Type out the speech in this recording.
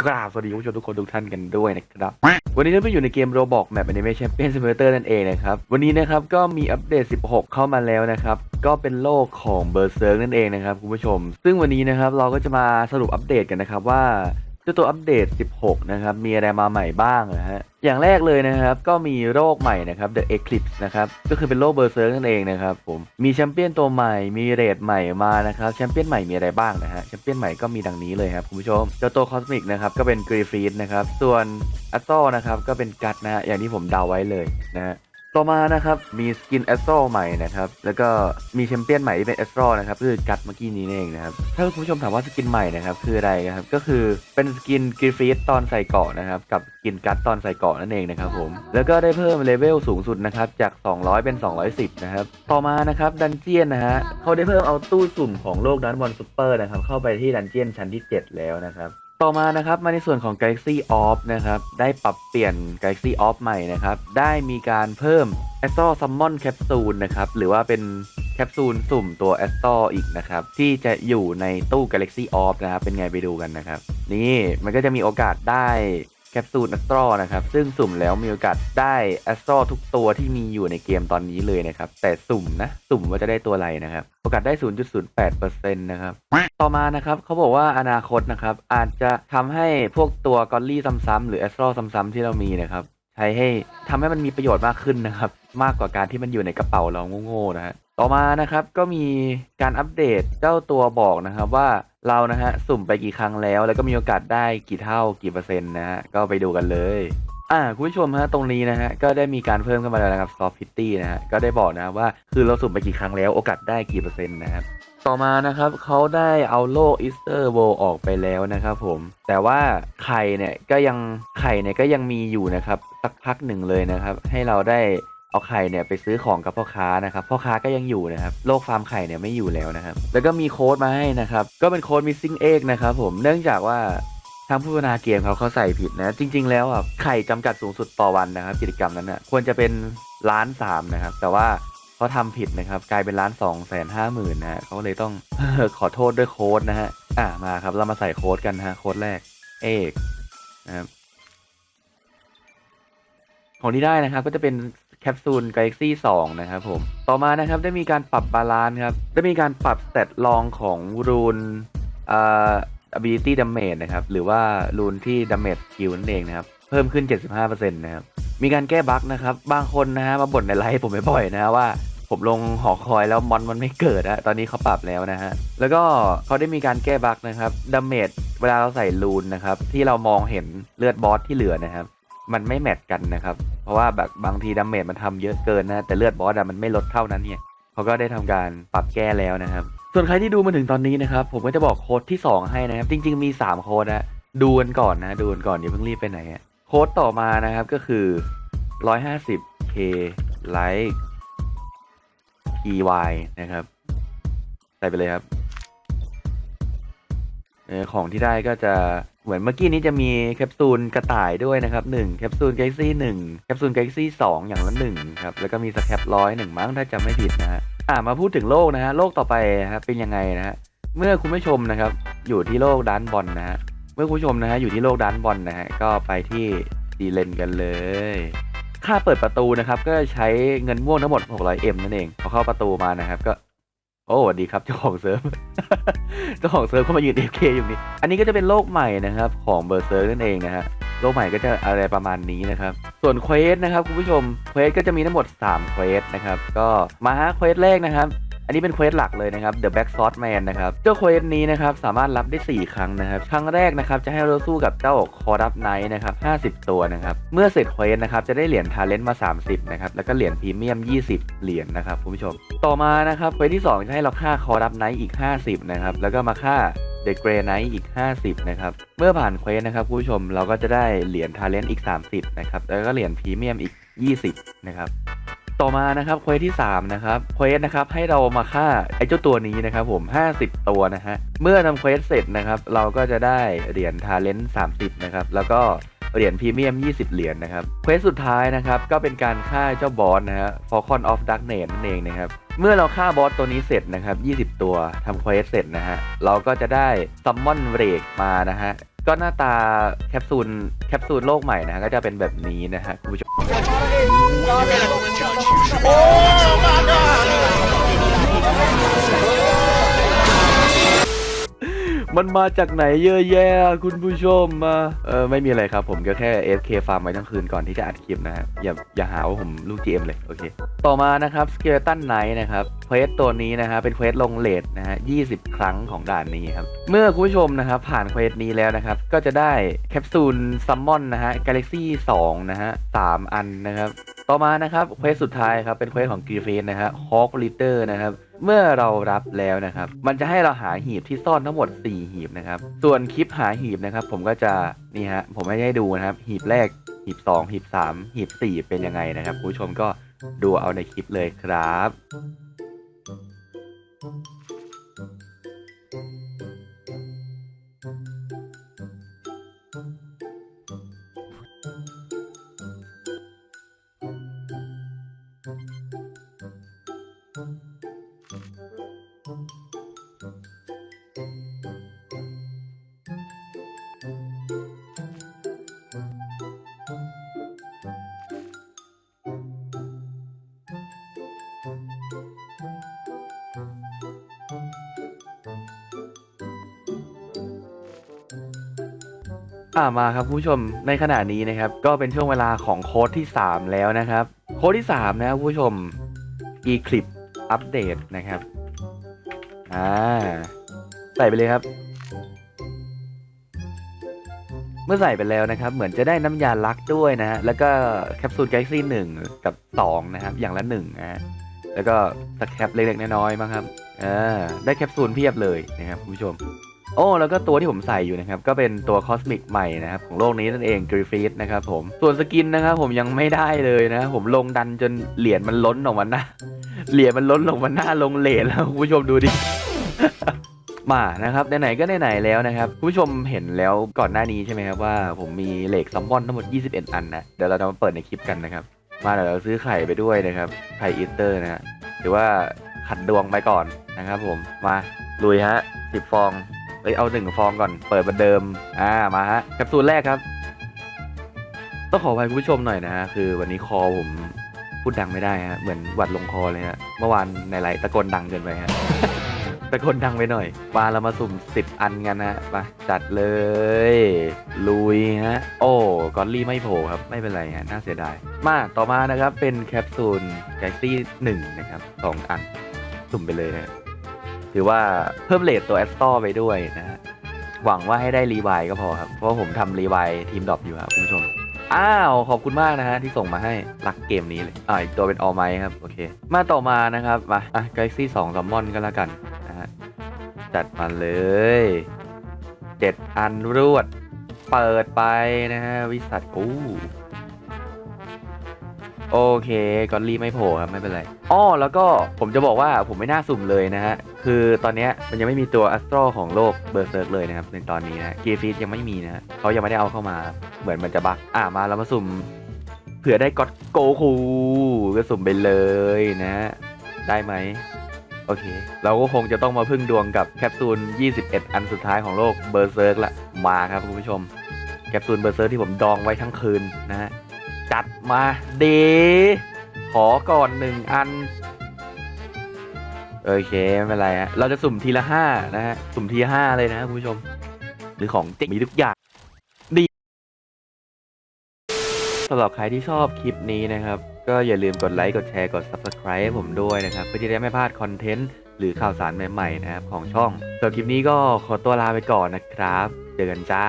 กราบสวัสดีคุณผู้ชมทุกคนทุกท่านกันด้วยนะครับ วันนี้เราไปอยู่ในเกม Roblox Map Anime Champion Simulator นั่นเองนะครับ วันนี้นะครับก็มีอัปเดต 16 เข้ามาแล้วนะครับ ก็เป็นโลกของ Berserk นั่นเองนะครับคุณผู้ชม ซึ่งวันนี้นะครับเราก็จะมาสรุปอัปเดตกันนะครับว่า จ้าตัวอัปเดต 16 นะครับ มีอะไรมาใหม่บ้างนะฮะ อย่างแรกเลยนะครับ ก็มีโรคใหม่นะครับ The Eclipse นะครับ ก็คือเป็นโรคเบอร์เซิร์กนั่นเองนะครับผม มีแชมเปี้ยนตัวใหม่ มีเรทใหม่มานะครับ แชมเปี้ยนใหม่มีอะไรบ้างนะฮะ แชมเปี้ยนใหม่ก็มีดังนี้เลยครับคุณผู้ชม เจ้าตัวคอสมิกนะครับ ก็เป็นกรีฟีดนะครับ ส่วนอัตโตนะครับ ก็เป็นกัดนะฮะ อย่างที่ผมเดาไว้เลยนะฮะ ต่อมานะครับ มีสกินแอสโตรใหม่นะครับ แล้วก็มีแชมเปี้ยนใหม่ที่เป็นแอสโตรนะครับคือกัดเมื่อกี้นี้นี่เองนะครับ ถ้าคุณผู้ชมถามว่าสกินใหม่นะครับคืออะไรนะครับ ก็คือเป็นสกินกริฟีดตอนใส่เกาะนะครับ กับสกินกัดตอนใส่เกาะนั่นเองนะครับผม แล้วก็ได้เพิ่มเลเวลสูงสุดนะครับจาก 200 เป็น 210 นะครับ ต่อมานะครับดันเจียนนะฮะเขาได้เพิ่มเอาตู้สุ่มของโลกดันบอลซูเปอร์นะครับเข้าไปที่ดันเจียนชั้นที่ 7 แล้วนะครับ ต่อมานะครับมาในส่วนของ Galaxy Off นะครับได้ปรับเปลี่ยน Galaxy Off ใหม่นะครับได้มีการเพิ่ม a s t r o Summon Capsule นะครับหรือว่าเป็นแคปซูลสุ่มตัว a s t r o อีกนะครับที่จะอยู่ในตู้ Galaxy Off นะครับเป็นไงไปดูกันนะครับนี่มันก็จะมีโอกาสได้ ปซูล a s t r o นะครับ ซึ่งสุ่มแล้วมีโอกาสได้ a s t r o ทุกตัวที่มีอยู่ในเกมตอนนี้เลยนะครับ แต่สุ่มนะ สุ่มว่าจะได้ตัวอะไรนะครับ โอกาสได้ 0.08%นะครับ ต่อมานะครับเขาบอกว่าอนาคตนะครับ อาจจะทำให้พวกตัวกอลลี่ซ้ำๆหรือแอสตรซ้ำๆที่เรามีนะครับใช้ให้ทำให้มันมีประโยชน์มากขึ้นนะครับ มากกว่าการที่มันอยู่ในกระเป๋าเราโง่ๆนะฮะต่อมานะครับก็มีการอัปเดตเจ้าตัวบอกนะครับว่า เรานะฮะสุ่มไปกี่ครั้งแล้ว แล้วก็มีโอกาสได้กี่เท่ากี่เปอร์เซ็นต์นะฮะก็ไปดูกันเลย อ่าคุณผู้ชมฮะตรงนี้นะฮะก็ได้มีการเพิ่มขึ้นมาแล้วนะครับ Soft Pity นะฮะก็ได้บอกนะว่าคือเราสุ่มไปกี่ครั้งแล้วโอกาสได้กี่เปอร์เซ็นต์นะครับต่อมานะครับเขาได้เอาโลกอีสเตอร์โวออกไปแล้วนะครับผมแต่ว่าไข่เนี่ยก็ยังไข่เนี่ยก็ยังมีอยู่นะครับสักพักหนึ่งเลยนะครับ ให้เราได้ เอาไข่เนี่ยไปซื้อของกับพ่อค้านะครับพ่อค้าก็ยังอยู่นะครับโลกฟาร์มไข่เนี่ยไม่อยู่แล้วนะครับแล้วก็มีโค้ดมาให้นะครับก็เป็นโค้ด missing egg นะครับผมเนื่องจากว่าทางผู้พัฒนาเกมเขาเขาใส่ผิดนะ จริง ๆ แล้วอะไข่จำกัดสูงสุดต่อวันนะครับ กิจกรรมนั้นนะควรจะเป็นล้านสามนะครับ แต่ว่าเขาทำผิดนะครับ กลายเป็นล้านสองแสนห้าหมื่นนะฮะเขาเลยต้องขอโทษด้วยโค้ดนะฮะอะมาครับเรามาใส่โค้ดกันฮะโค้ดแรกเอกนะครับของที่ได้นะครับก็จะเป็น แคปซูล Galaxy 2 นะครับผม ต่อมานะครับได้มีการปรับบาลานซ์ครับ ได้มีการปรับเตตลองของรูนอ่า ability damage นะครับ หรือว่ารูนที่ damage skill นั่นเองนะครับ เพิ่มขึ้น 75%นะครับ มีการแก้บั๊กนะครับ บางคนนะฮะมาบ่นในไลฟ์ผมบ่อยๆนะฮะว่าผมลงหอคอยแล้วมอนมันไม่เกิดอะตอนนี้เขาปรับแล้วนะฮะ แล้วก็เขาได้มีการแก้บั๊กนะครับดาเมจเวลาเราใส่รูนนะครับ ที่เรามองเห็นเลือดบอสที่เหลือนะครับ มันไม่แมทกันนะครับ เพราะว่าแบบบางทีดาเมจมันทำเยอะเกินนะ แต่เลือดบอสอะมันไม่ลดเท่านั้นเนี่ยเขาก็ได้ทำการปรับแก้แล้วนะครับ ส่วนใครที่ดูมาถึงตอนนี้นะครับ ผมก็จะบอกโค้ดที่ 2 ให้นะครับ จริง ๆ มี 3 โค้ดนะ ดูกันก่อนนะ ดูกันก่อนอย่าเพิ่งรีบไปไหนโค้ดต่อมานะครับก็คือ 150k like py นะครับ ใส่ไปเลยครับ เออของที่ได้ก็จะเหมือนเมื่อกี้นี้จะมีแคปซูลกระต่ายด้วยนะครับ1แคปซูล Galaxy 1แคปซูล Galaxy 2อย่างละ1ครับแล้วก็มีสแคปร้อยหนึ่งมั้งถ้าจำไม่ผิดนะฮะอ่ามาพูดถึงโลกนะฮะโลกต่อไปนะครับเป็นยังไงนะฮะเมื่อคุณผู้ชมนะครับอยู่ที่โลกดันบอลนะฮะเมื่อคุณผู้ชมนะฮะอยู่ที่โลกดันบอลนะฮะก็ไปที่ดีเลนกันเลยค่าเปิดประตูนะครับก็ใช้เงินม่วงทั้งหมด 600M นั่นเองพอเข้าประตูมานะครับก็ โอ้สวัสดีครับเจ้าของเซิร์ฟ เจ้าของเซิร์ฟเข้ามายืน AFK อยู่นี่ อันนี้ก็จะเป็นโลกใหม่นะครับของเบอร์เซิร์ฟนั่นเองนะฮะ โลกใหม่ก็จะอะไรประมาณนี้นะครับ ส่วนเควสนะครับคุณผู้ชม เควสก็จะมีทั้งหมด3เควสนะครับ ก็มาฮะเควสแรกนะครับ อันนี้เป็นเควสหลักเลยนะครับ The Back Sword Man นะครับ เจ้าเควสนี้นะครับสามารถรับได้ 4 ครั้งนะครับ ครั้งแรกนะครับจะให้เราสู้กับเจ้าคอรับไนท์นะครับ 50 ตัวนะครับ เมื่อเสร็จเควสนะครับจะได้เหรียญทาเลนต์มา 30 นะครับ แล้วก็เหรียญพรีเมียม 20 เหรียญนะครับคุณผู้ชม ต่อมานะครับเควสที่ 2 จะให้เราฆ่าคอรับไนท์อีก 50 นะครับ แล้วก็มาฆ่า The Grey Knight อีก 50 นะครับ เมื่อผ่านเควสนะครับคุณผู้ชมเราก็จะได้เหรียญทาเลนต์อีก 30 นะครับ แล้วก็เหรียญพรีเมียมอีก 20 นะครับ ต่อมานะครับเควสที่ 3 นะครับเควสนะครับให้เรามาฆ่าไอ้เจ้าตัวนี้นะครับผม 50 ตัวนะฮะ เมื่อทำเควสเสร็จนะครับ เราก็จะได้เหรียญทาเลนต์30 นะครับ แล้วก็เหรียญพรีเมียม 20 เหรียญนะครับ เควสสุดท้ายนะครับ ก็เป็นการฆ่าเจ้าบอสนะฮะ Falcon of Darkness นั่นเองนะครับ เมื่อเราฆ่าบอสตัวนี้เสร็จนะครับ 20 ตัวทำเควสเสร็จนะฮะ เราก็จะได้ซัมมอนเบรกมานะฮะ ก็หน้าตาแคปซูลแคปซูลโลกใหม่นะฮะ ก็จะเป็นแบบนี้นะฮะคุณผู้ชม มันมาจากไหนเยอะแยะคุณผู้ชมมาเออไม่มีอะไรครับ ผมก็แค่ AFK ฟาร์มไว้ทั้งคืนก่อนที่จะอัดคลิปนะฮะอย่าอย่าหาว่าผมลูก GM เลย โอเค ต่อมานะครับ Skeleton Knight นะครับเควสตัวนี้นะฮะเป็นเควสลงเลทนะฮะ20 ครั้งของด่านนี้ครับ เมื่อคุณผู้ชมนะครับผ่านเควสนี้แล้วนะครับ ก็จะได้แคปซูลซัมมอนนะฮะ Galaxy 2นะฮะ3อันนะครับ ต่อมานะครับเควสสุดท้ายครับเป็นเควสของกรีเฟนนะฮะฮอกลิเตอร์นะครับเมื่อเรารับแล้วนะครับ มันจะให้เราหาหีบที่ซ่อนทั้งหมด 4 หีบนะครับ ส่วนคลิปหาหีบนะครับ ผมก็จะนี่ฮะผมไม่ให้ดูนะครับ หีบแรก หีบ 2 หีบ 3 หีบ 4 เป็นยังไงนะครับคุณผู้ชมก็ดูเอาในคลิปเลยครับ อ่ามาครับผู้ชมในขณะนี้นะครับ ก็เป็นช่วงเวลาของโค้ดที่ 3 แล้วนะครับ โค้ดที่ 3 นะครับผู้ชม Eclipse อัปเดตนะครับอ่าใส่ไปเลยครับ เมื่อใส่ไปแล้วนะครับ เหมือนจะได้น้ำยาลักด้วยนะฮะแล้วก็แคปซูลแก a ซี่หนึ่งกับ 2 นะครับ อย่างละ1นะฮะ แล้วก็สแคปเล็กๆน้อยๆมั้งครับอ่าได้แคปซูลเพียบเลยนะครับคุณผู้ชม โอ้แล้วก็ตัวที่ผมใส่อยู่นะครับ ก็เป็นตัวคอสมิกใหม่นะครับ ของโลกนี้นั่นเองกริฟีดนะครับผมส่วนสกินนะครับผมยังไม่ได้เลยนะผมลงดันจนเหรียญมันล้นออกมาหน้าเหรียญมันล้นลงมาหน้าลงเหรียญแล้วคุณผู้ชมดูดิมานะครับไหนๆก็ไหนๆแล้วนะครับคุณผู้ชมเห็นแล้วก่อนหน้านี้ใช่ไหมครับว่าผมมีเหล็กซัมบอนทั้งหมด 21 อันนะเดี๋ยวเราจะมาเปิดในคลิปกันนะครับ มาเดี๋ยวเราซื้อไข่ไปด้วยนะครับ ไข่อีสเตอร์นะฮะหรือว่าขัดดวงไปก่อนนะครับผม มาลุยฮะ10ฟองเอ้ยเอาหนึ่งฟองก่อน เปิดเหมือนเดิม อ่า มาฮะแคปซูลแรกครับ ต้องขออภัยคุณผู้ชมหน่อยนะฮะ คือวันนี้คอผมพูดดังไม่ได้ฮะ เหมือนหวัดลงคอเลยฮะ เมื่อวานในไลฟ์ตะโกนดังเกินไปฮะ ตะโกนดังไปหน่อยมาเรามาสุ่มสิบอันกันนะมาจัดเลย ลุยฮะ โอ้กอลลี่ไม่โผล่ครับ ไม่เป็นไรฮะ น่าเสียดาย มาต่อมานะครับ เป็นแคปซูลแกลซี่หนึ่งนะครับสองอัน สุ่มไปเลยนะฮะถือว่าเพิ่มเลทตัวแอสตอไปด้วยนะฮะ หวังว่าให้ได้รีไวล์ก็พอครับ เพราะผมทำรีไวล์ทีมดรอปอยู่ครับคุณผู้ชมอ้าว ขอบคุณมากนะฮะ ที่ส่งมาให้รักเกมนี้เลยอ่าอีกตัวเป็นออไมครับ โอเค มาต่อมานะครับ มาอะ Galaxy 2ซัมมอนก็แล้วกัน จัดมาเลยเจ็ดอันรวด เปิดไปนะฮะ วิสัทอู้โอเคกอลลี่ไม่โผล่ครับ ไม่เป็นไรอ้อแล้วก็ผมจะบอกว่าผมไม่น่าสุ่มเลยนะฮะ คือตอนนี้มันยังไม่มีตัวอัสโตรของโลกเบอร์เซิร์กเลยนะครับ ในตอนนี้นะกีฟีดยังไม่มีนะเขายังไม่ได้เอาเข้ามา เหมือนมันจะบักอ่ามาเรามาสุ่ม เผื่อได้ก็อดโกคูก็สุ่มไปเลยนะ ได้ไหม โอเค เราก็คงจะต้องมาพึ่งดวงกับแคปซูล 21 อันสุดท้ายของโลกเบอร์เซิร์กละ มาครับคุณผู้ชม แคปซูลเบอร์เซิร์กที่ผมดองไว้ทั้งคืนนะฮะ จัดมาเดขอก่อนหนึ่งอัน โอเค ไม่เป็นไรฮะ เราจะสุ่มทีละห้านะฮะ สุ่มทีห้าเลยนะคุณผู้ชม หรือของเจริงมีทุกอย่างดีสำหรับใครที่ชอบคลิปนี้นะครับ ก็อย่าลืมกดไลค์ กดแชร์ กด Subscribe ให้ผมด้วยนะครับ เพื่อจะได้ไม่พลาดคอนเทนต์ หรือข่าวสารใหม่ ๆ นะครับ ของช่องสำหรับคลิปนี้ก็ขอตัวลาไปก่อนนะครับ เจอกันจ้า